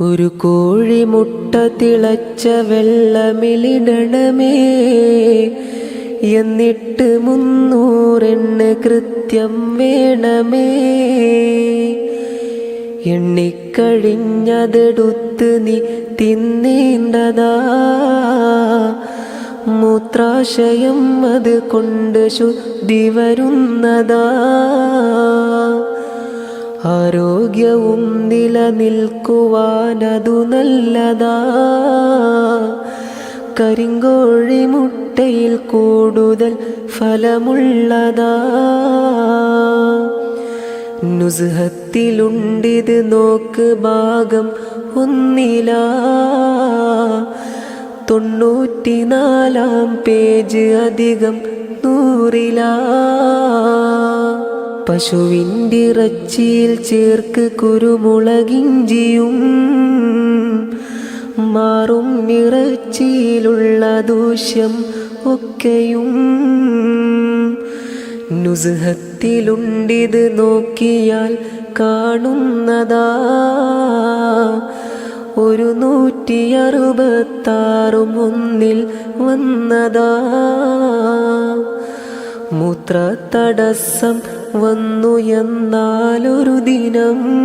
ഒരു കോഴി മുട്ട തിളച്ച വെള്ളമിലിടണമേ. എന്നിട്ട് മുന്നൂറെണ്ണ് കൃത്യം വേണമേ. എണ്ണിക്കഴിഞ്ഞതെടുത്ത് നീ തിന്നേണ്ടതാ. മൂത്രാശയം അത് കൊണ്ട് ശുദ്ധി വരുന്നതാ. ആരോഗ്യവും നിലനിൽക്കുവാനതു നല്ലതാ. കരിങ്കോഴി മുട്ടയിൽ കൂടുതൽ ഫലമുള്ളതാ. നുസഹത്തിലുണ്ടിത് നോക്ക് ഭാഗം ഒന്നില. തൊണ്ണൂറ്റിനാലാം പേജ് അധികം നൂറിലാ. പശുവിന്റെ ഇറച്ചിയിൽ ചേർക്ക് കുരുമുളകിഞ്ചിയും മാറും നിറച്ചിയിലുള്ള ദൂഷ്യം ഒക്കെയും. നുസഹത്തിലുണ്ടിത് നോക്കിയാൽ കാണുന്നതാ. ഒരു നൂറ്റി അറുപത്താറും ഒന്നിൽ വന്നതാ. മൂത്രത്തടസ്സം വന്നു എന്നാലൊരു ദിനം.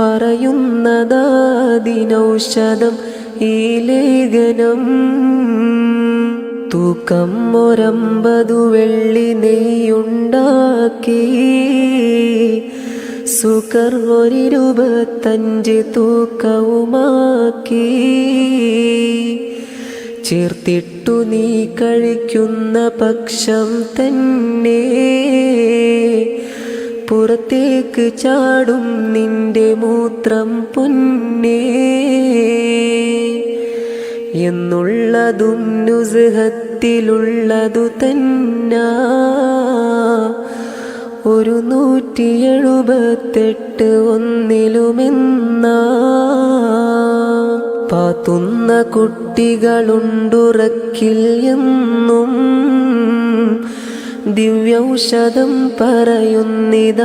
പറയുന്നതാ ദിനൗഷധം ഈ ലേഖനം. തൂക്കം ഒരമ്പതു വെള്ളി നെയ്യുണ്ടാക്കി. സുഖർ ഒരിരുപത്തഞ്ച് തൂക്കവുമാക്കി. ചേർത്തിട്ടു നീ കഴിക്കുന്ന പക്ഷം തന്നെ. പുറത്തേക്ക് ചാടും നിന്റെ മൂത്രം പൊന്നേ. എന്നുള്ളതും നുസഹത്തിലുള്ളതു തന്നാ. ഒരു നൂറ്റി എഴുപത്തെട്ട് ഒന്നിലുമെന്നാ. പാത്തുന്ന കുട്ടികളുണ്ടുറക്കിൽ എന്നും ദിവ്യൗഷധം പറയുന്നിത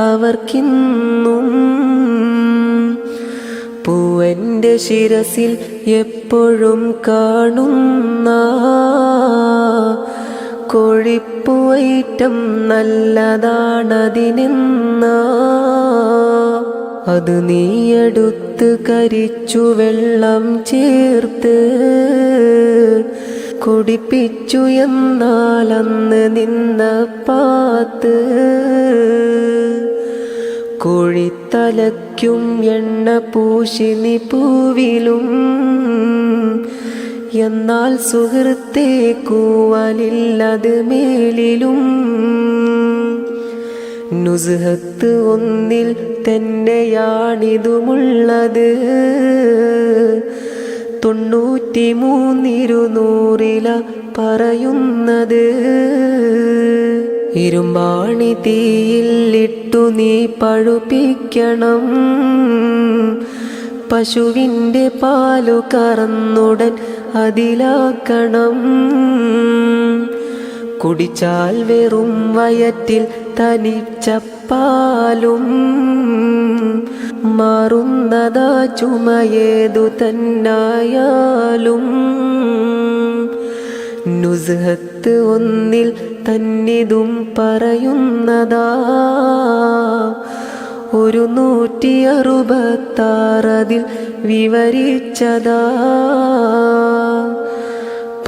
അവർക്കിന്നും. പൂവന്റെ ശിരസിൽ എപ്പോഴും കാണുന്ന കൊഴിപ്പുവൈറ്റം നല്ലതാണതിനെന്ന. അത് നീയെടുത്ത് കരിച്ചു വെള്ളം ചേർത്ത് കുടിപ്പിച്ചു എന്നാൽ അന്ന് നിന്ന പാത്ത് കോഴിത്തലയ്ക്കും എണ്ണ പൂശിനി പൂവിലും എന്നാൽ സുഹൃത്തെ കൂവലില്ലത് മേലിലും നുസ്ഹത്ത് ഒന്നിൽ തന്നെയാണിതുമുള്ളത്. തൊണ്ണൂറ്റി മൂന്നിരുന്നൂറില പറയുന്നത് ഇരുമ്പാണി തീയിലിട്ടു നീ പഴുപ്പിക്കണം. പശുവിന്റെ പാലു കറന്നുടൻ അതിലാക്കണം. കുടിച്ചാൽ വെറും വയറ്റിൽ തനിച്ചപ്പാലും മാറുന്നതാ ചുമയേതു തന്നായാലും നുസ്ഹത്ത് ഒന്നിൽ തന്നിതും പറയുന്നതാ ഒരു നൂറ്റി അറുപത്താറതിൽ വിവരിച്ചതാ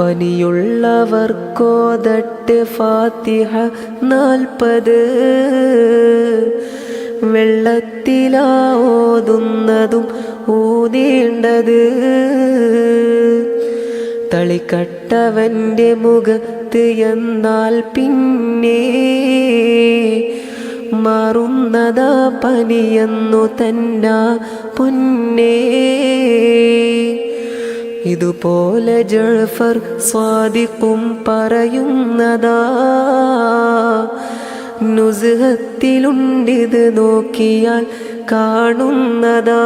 പനിയുള്ളവർക്കോതട്ട് ഫാത്തിഹ നാൽപ്പത്. വെള്ളത്തിലാ ഓതുന്നതും ഊതേണ്ടത്. തളിക്കട്ടവന്റെ മുഖത്ത് എന്നാൽ പിന്നെ മാറുന്നതാ പനിയെന്നു തന്നാ പൊന്നേ. ഇതുപോലെ ജൾഫർ സ്വാദിക്കും പറയുന്നതാ. നുസുഹത്തിലുണ്ടിത് നോക്കിയാൽ കാണുന്നതാ.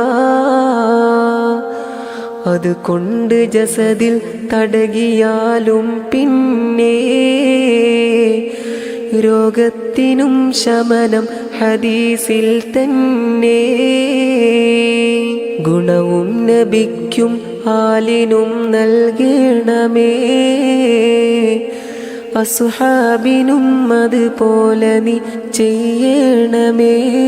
അതുകൊണ്ട് ജസദിൽ തടകിയാലും പിന്നെ രോഗത്തിനും ശമനം ഹദീസിൽ തന്നെ. ഗുണവും നബിക്കും ആലിനും നൽകണമേ. അസുഹാബിനും അതുപോലെ നീ ചെയ്യണമേ.